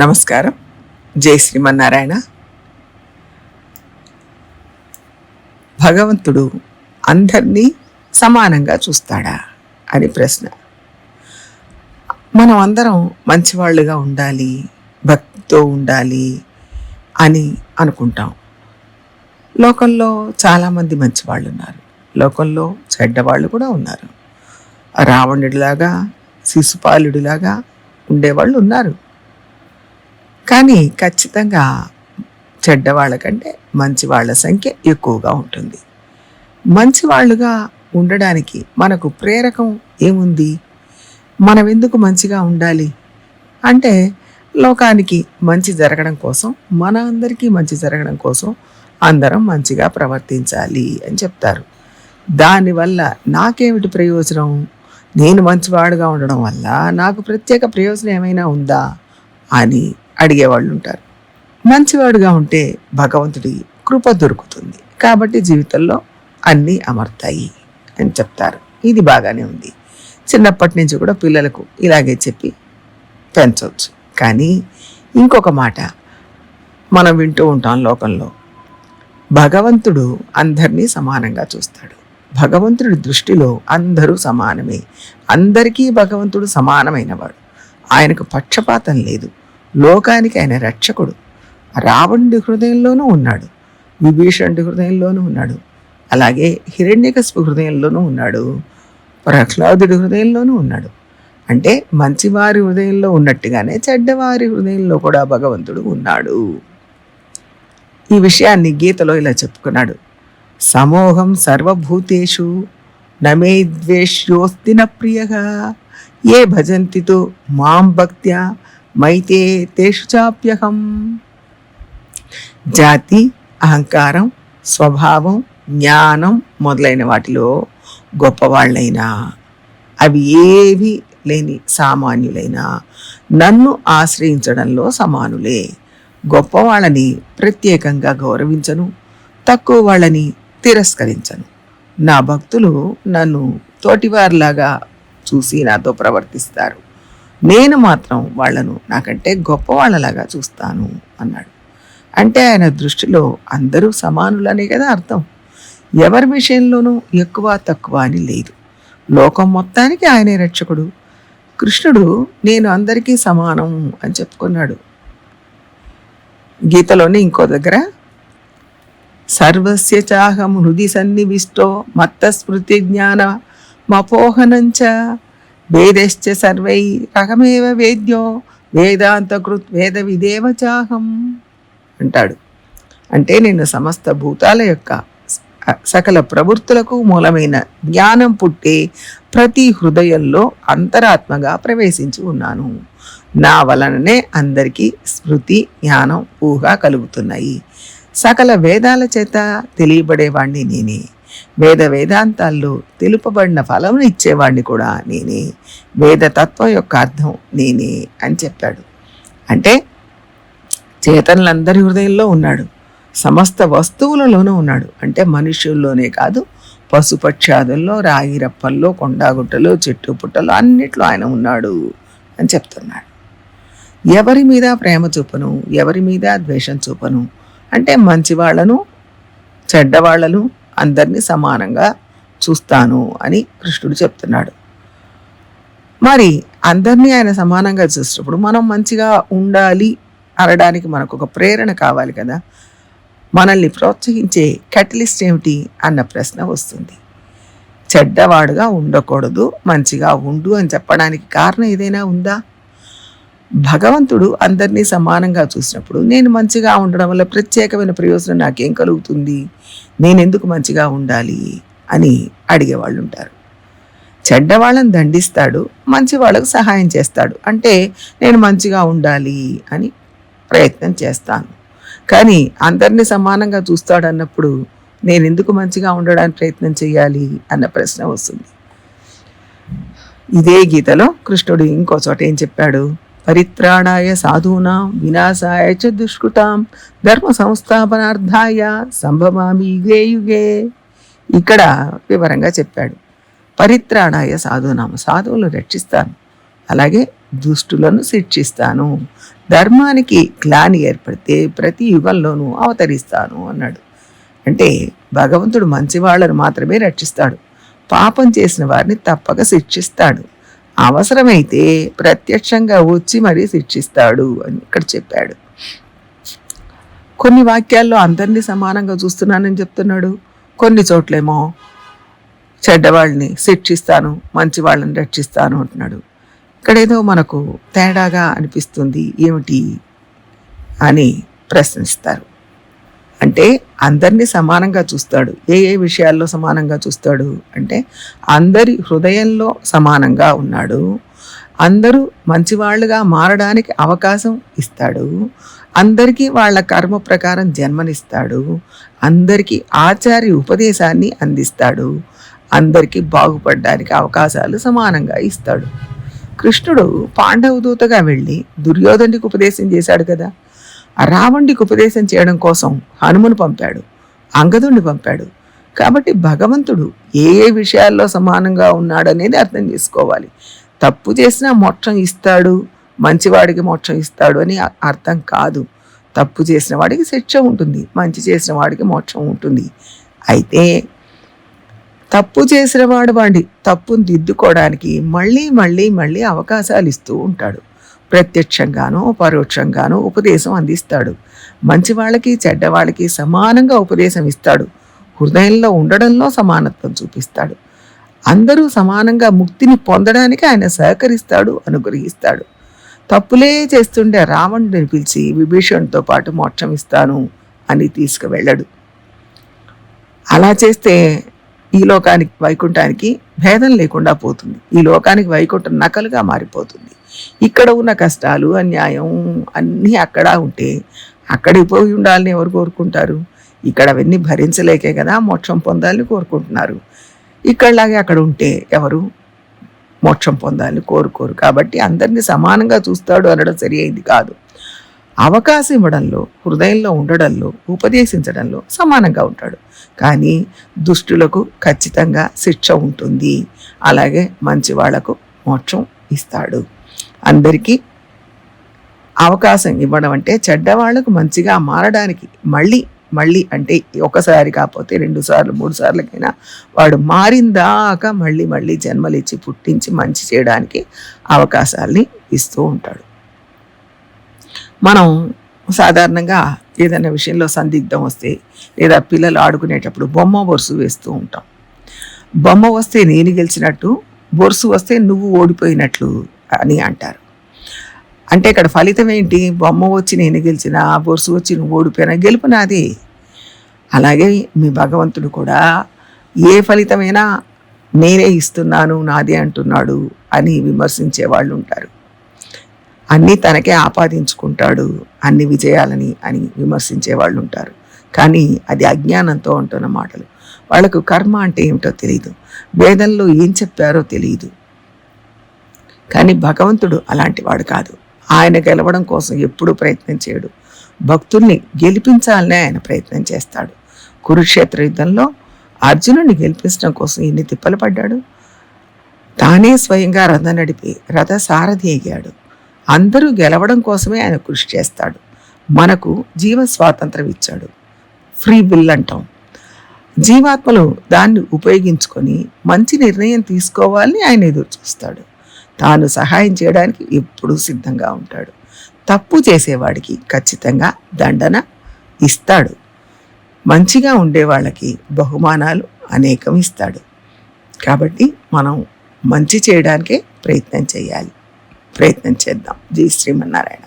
నమస్కారం. జై శ్రీమన్నారాయణ. భగవంతుడు అందరినీ సమానంగా చూస్తాడా అని ప్రశ్న. మనం అందరం మంచివాళ్ళుగా ఉండాలి భక్తితో ఉండాలి అని అనుకుంటాం. లోకంలో చాలామంది మంచివాళ్ళు ఉన్నారు లోకంలో చెడ్డవాళ్ళు కూడా ఉన్నారు. రావణుడిలాగా శిశుపాలుడిలాగా ఉండేవాళ్ళు ఉన్నారు. కానీ ఖచ్చితంగా చెడ్డవాళ్ళ కంటే మంచి వాళ్ళ సంఖ్య ఎక్కువగా ఉంటుంది. మంచివాళ్ళుగా ఉండడానికి మనకు ప్రేరకం ఏముంది? మనం ఎందుకు మంచిగా ఉండాలి? అంటే లోకానికి మంచి జరగడం కోసం మన అందరికీ మంచి జరగడం కోసం అందరం మంచిగా ప్రవర్తించాలి అని చెప్తారు. దానివల్ల నాకేమిటి ప్రయోజనం? నేను మంచివాడుగా ఉండడం వల్ల నాకు ప్రత్యేక ప్రయోజనం ఏమైనా ఉందా? అని అడిగేవాళ్ళు ఉంటారు మంచివాడుగా ఉంటే భగవంతుడి కృప దొరుకుతుంది. కాబట్టి జీవితంలో అన్నీ అమర్తాయి అని చెప్తారు. ఇది బాగానే ఉంది. చిన్నప్పటి నుంచి కూడా పిల్లలకు ఇలాగే చెప్పి పెంచవచ్చు. కానీ ఇంకొక మాట మనం వింటూ ఉంటాం లోకంలో భగవంతుడు అందరినీ సమానంగా చూస్తాడు. భగవంతుడి దృష్టిలో అందరూ సమానమే. అందరికీ భగవంతుడు సమానమైనవాడు. ఆయనకు పక్షపాతం లేదు. లోకానికి ఆయన రక్షకుడు. రావణుడి హృదయంలోనూ ఉన్నాడు. విభీషణుడి హృదయంలోనూ ఉన్నాడు. అలాగే హిరణ్యకశిపు హృదయంలోనూ ఉన్నాడు. ప్రహ్లాదుడి హృదయంలోనూ ఉన్నాడు. అంటే మంచివారి హృదయంలో ఉన్నట్టుగానే చెడ్డవారి హృదయంలో కూడా భగవంతుడు ఉన్నాడు. ఈ విషయాన్ని గీతలో ఇలా చెప్పుకున్నాడు. సమోహం సర్వభూతేషు నమే ద్వేష్యోస్తి న ఏ భజంతితో మాం భక్త్యా మైతే తేషు చాప్యహం జాతి అహంకారం స్వభావం జ్ఞానం మొదలైన వాటిలో గొప్పవాళ్ళైనా అవి ఏవి లేని సామాన్యులైనా నన్ను ఆశ్రయించడంలో సమానులే. గొప్పవాళ్ళని ప్రత్యేకంగా గౌరవించను తక్కువ వాళ్ళని తిరస్కరించను. నా భక్తులు నన్ను తోటివారిలాగా చూసి నాతో ప్రవర్తిస్తారు. నేను మాత్రం వాళ్ళను నాకంటే గొప్పవాళ్ళలాగా చూస్తాను అన్నాడు. అంటే ఆయన దృష్టిలో అందరూ సమానులనే కదా అర్థం. ఎవరి విషయంలోనూ ఎక్కువ తక్కువ అని లేదు. లోకం మొత్తానికి ఆయనే రక్షకుడు. కృష్ణుడు నేను అందరికీ సమానం అని చెప్పుకున్నాడు. గీతలోని ఇంకో దగ్గర సర్వస్య చాహం హృది సన్నివిష్టో మత్త స్మృతి జ్ఞాన మపోహనంచ వేదశ్చ సర్వై రకమేవ వేద్యో వేదాంతకృత్ వేద విదేవ చాహం అంటాడు. అంటే నేను సమస్త భూతాల యొక్క సకల ప్రవృత్తులకు మూలమైన జ్ఞానం పుట్టే ప్రతి హృదయంలో అంతరాత్మగా ప్రవేశించి ఉన్నాను. నా వలననే అందరికీ స్మృతి జ్ఞానం ఊహ కలుగుతున్నాయి. సకల వేదాల చేత తెలియబడేవాణ్ణి నేనే. వేద వేదాంతాల్లో తెలుపబడిన ఫలం ఇచ్చేవాడిని కూడా నేనే. వేద తత్వం యొక్క అర్థం నేనే అని చెప్పాడు. అంటే చేతనులందరి హృదయంలో ఉన్నాడు. సమస్త వస్తువులలోనూ ఉన్నాడు. అంటే మనుషుల్లోనే కాదు పశుపక్షాదుల్లో రాగి రప్పల్లో కొండాగుట్టలు చెట్టు పుట్టలు అన్నిట్లో ఆయన ఉన్నాడు అని చెప్తున్నాడు. ఎవరి మీద ప్రేమ చూపను? ఎవరి మీద ద్వేషం చూపను? అంటే మంచివాళ్ళను చెడ్డవాళ్ళను అందరినీ సమానంగా చూస్తాను అని కృష్ణుడు చెప్తున్నాడు. మరి అందరినీ ఆయన సమానంగా చూసినప్పుడు మనం మంచిగా ఉండాలి అనడానికి మనకు ఒక ప్రేరణ కావాలి కదా. మనల్ని ప్రోత్సహించే కెటలిస్ట్ ఏమిటి అన్న ప్రశ్న వస్తుంది. చెడ్డవాడుగా ఉండకూడదు మంచిగా ఉండు అని చెప్పడానికి కారణం ఏదైనా ఉందా? భగవంతుడు అందరినీ సమానంగా చూసినప్పుడు నేను మంచిగా ఉండడం వల్ల ప్రత్యేకమైన ప్రయోజనం నాకేం కలుగుతుంది? నేను ఎందుకు మంచిగా ఉండాలి? అని అడిగేవాళ్ళు ఉంటారు చెడ్డవాళ్ళని దండిస్తాడు మంచి వాళ్ళకు సహాయం చేస్తాడు. అంటే నేను మంచిగా ఉండాలి అని ప్రయత్నం చేస్తాను. కానీ అందరినీ సమానంగా చూస్తాడు అన్నప్పుడు నేను ఎందుకు మంచిగా ఉండడానికి ప్రయత్నం చేయాలి అన్న ప్రశ్న వస్తుంది. ఇదే గీతలో కృష్ణుడు ఇంకో చోట ఏం చెప్పాడు? పరిత్రాణాయ సాధూనాం వినాశాయ చ దుష్కృతాం ధర్మ సంస్థాపనార్థాయ సంభవామి యుగే యుగే. ఇక్కడ వివరంగా చెప్పాడు. పరిత్రాణాయ సాధూనాం సాధువులు రక్షిస్తాను. అలాగే దుష్టులను శిక్షిస్తాను. ధర్మానికి గ్లాని ఏర్పడితే ప్రతి యుగంలోనూ అవతరిస్తాను అన్నాడు. అంటే భగవంతుడు మంచి వాళ్ళను మాత్రమే రక్షిస్తాడు. పాపం చేసిన వారిని తప్పక శిక్షిస్తాడు. అవసరమైతే ప్రత్యక్షంగా వచ్చి మరీ శిక్షిస్తాడు అని ఇక్కడ చెప్పాడు. కొన్ని వాక్యాల్లో అందరినీ సమానంగా చూస్తున్నానని చెప్తున్నాడు. కొన్ని చోట్లేమో చెడ్డవాళ్ళని శిక్షిస్తాను మంచి వాళ్ళని రక్షిస్తాను అంటున్నాడు. ఇక్కడేదో మనకు తేడాగా అనిపిస్తుంది ఏమిటి అని ప్రశ్నిస్తారు. అంటే అందరినీ సమానంగా చూస్తాడు. ఏ ఏ విషయాల్లో సమానంగా చూస్తాడు? అంటే అందరి హృదయంలో సమానంగా ఉన్నాడు. అందరూ మంచివాళ్ళుగా మారడానికి అవకాశం ఇస్తాడు. అందరికీ వాళ్ళ కర్మ ప్రకారం జన్మనిస్తాడు. అందరికీ ఆచార్య ఉపదేశాన్ని అందిస్తాడు. అందరికీ బాగుపడడానికి అవకాశాలు సమానంగా ఇస్తాడు. కృష్ణుడు పాండవ దూతగా వెళ్ళి దుర్యోధనుడికి ఉపదేశం చేశాడు కదా? రావణుడికి ఉపదేశం చేయడం కోసం హనుమను పంపాడు అంగదుణ్ణి పంపాడు. కాబట్టి భగవంతుడు ఏ ఏ విషయాల్లో సమానంగా ఉన్నాడనేది అర్థం చేసుకోవాలి. తప్పు చేసినా మోక్షం ఇస్తాడు మంచివాడికి మోక్షం ఇస్తాడు అని అర్థం కాదు. తప్పు చేసిన వాడికి శిక్ష ఉంటుంది మంచి చేసిన వాడికి మోక్షం ఉంటుంది. అయితే తప్పు చేసిన వాడు వాడి తప్పును దిద్దుకోవడానికి మళ్ళీ మళ్ళీ మళ్ళీ అవకాశాలు ఇస్తూ ఉంటాడు. ప్రత్యక్షంగాను పరోక్షంగాను ఉపదేశం అందిస్తాడు. మంచి వాళ్ళకి చెడ్డవాళ్ళకి సమానంగా ఉపదేశం ఇస్తాడు. హృదయంలో ఉండడంలో సమానత్వం చూపిస్తాడు. అందరూ సమానంగా ముక్తిని పొందడానికి ఆయన సహకరిస్తాడు అనుగ్రహిస్తాడు. తప్పులే చేస్తుండే రావణుడిని పిలిచి విభీషణుడితో పాటు మోక్షం ఇస్తాను అని తీసుకువెళ్ళడు. అలా చేస్తే ఈ లోకానికి వైకుంఠానికి భేదం లేకుండా పోతుంది. ఈ లోకానికి వైకుంఠం నకలుగా మారిపోతుంది. ఇక్కడ ఉన్న కష్టాలు అన్యాయం అన్నీ అక్కడ ఉంటే అక్కడికి పోయి ఉండాలని ఎవరు కోరుకుంటారు? ఇక్కడ అవన్నీ భరించలేకే కదా మోక్షం పొందాలని కోరుకుంటున్నారు. ఇక్కడలాగే అక్కడ ఉంటే ఎవరు మోక్షం పొందాలని కోరుకోరు. కాబట్టి అందరినీ సమానంగా చూస్తాడు అనడం సరి అయింది కాదు. అవకాశం ఇవ్వడంలో హృదయంలో ఉండడంలో ఉపదేశించడంలో సమానంగా ఉంటాడు. కానీ దుష్టులకు ఖచ్చితంగా శిక్ష ఉంటుంది. అలాగే మంచి వాళ్ళకు మోక్షం ఇస్తాడు. అందరికీ అవకాశం ఇవ్వడం అంటే చెడ్డవాళ్ళకు మంచిగా మారడానికి మళ్ళీ మళ్ళీ అంటే ఒకసారి కాకపోతే రెండు సార్లు మూడు సార్లకైనా వాడు మారిందాక మళ్ళీ మళ్ళీ జన్మలిచ్చి పుట్టించి మంచి చేయడానికి అవకాశాల్ని ఇస్తూ ఉంటాడు. మనం సాధారణంగా ఏదైనా విషయంలో సందిగ్ధం వస్తే లేదా పిల్లలు ఆడుకునేటప్పుడు బొమ్మ బొరుసు వేస్తూ ఉంటాం. బొమ్మ వస్తే నేను గెలిచినట్టు బొరుసు వస్తే నువ్వు ఓడిపోయినట్లు అని అంటారు. అంటే ఇక్కడ ఫలితం ఏంటి? బొమ్మ వచ్చి నేను గెలిచిన బొరుసు వచ్చి నువ్వు ఓడిపోయినా గెలుపు నాది. అలాగే మీ భగవంతుడు కూడా ఏ ఫలితమైనా నేనే ఇస్తున్నాను నాదే అంటున్నాడు అని విమర్శించే వాళ్ళు ఉంటారు. అన్నీ తనకే ఆపాదించుకుంటాడు అన్ని విజయాలని అని విమర్శించే వాళ్ళు ఉంటారు. కానీ అది అజ్ఞానంతో ఉంటున్న మాటలు. వాళ్ళకు కర్మ అంటే ఏమిటో తెలియదు వేదంలో ఏం చెప్పారో తెలియదు కానీ భగవంతుడు అలాంటి వాడు కాదు. ఆయన గెలవడం కోసం ఎప్పుడూ ప్రయత్నం చేయడు. భక్తుల్ని గెలిపించాలనే ఆయన ప్రయత్నం చేస్తాడు. కురుక్షేత్ర యుద్ధంలో అర్జునుడిని గెలిపించడం కోసం ఎన్ని తిప్పలు పడ్డాడు? తానే స్వయంగా రథం నడిపి రథ సారథి అయ్యాడు. అందరూ గెలవడం కోసమే ఆయన కృషి చేస్తాడు. మనకు జీవ స్వాతంత్రం ఇచ్చాడు. ఫ్రీ విల్ అంటాం. జీవాత్మలు దాన్ని ఉపయోగించుకొని మంచి నిర్ణయం తీసుకోవాలని ఆయన ఎదురు చూస్తాడు తాను సహాయం చేయడానికి ఎప్పుడూ సిద్ధంగా ఉంటాడు. తప్పు చేసేవాడికి ఖచ్చితంగా దండన ఇస్తాడు. మంచిగా ఉండే వాళ్ళకి బహుమానాలు అనేకం ఇస్తాడు. కాబట్టి మనం మంచి చేయడానికే ప్రయత్నం చేయాలి. ప్రయత్నం చేద్దాం. జై శ్రీమన్నారాయణ.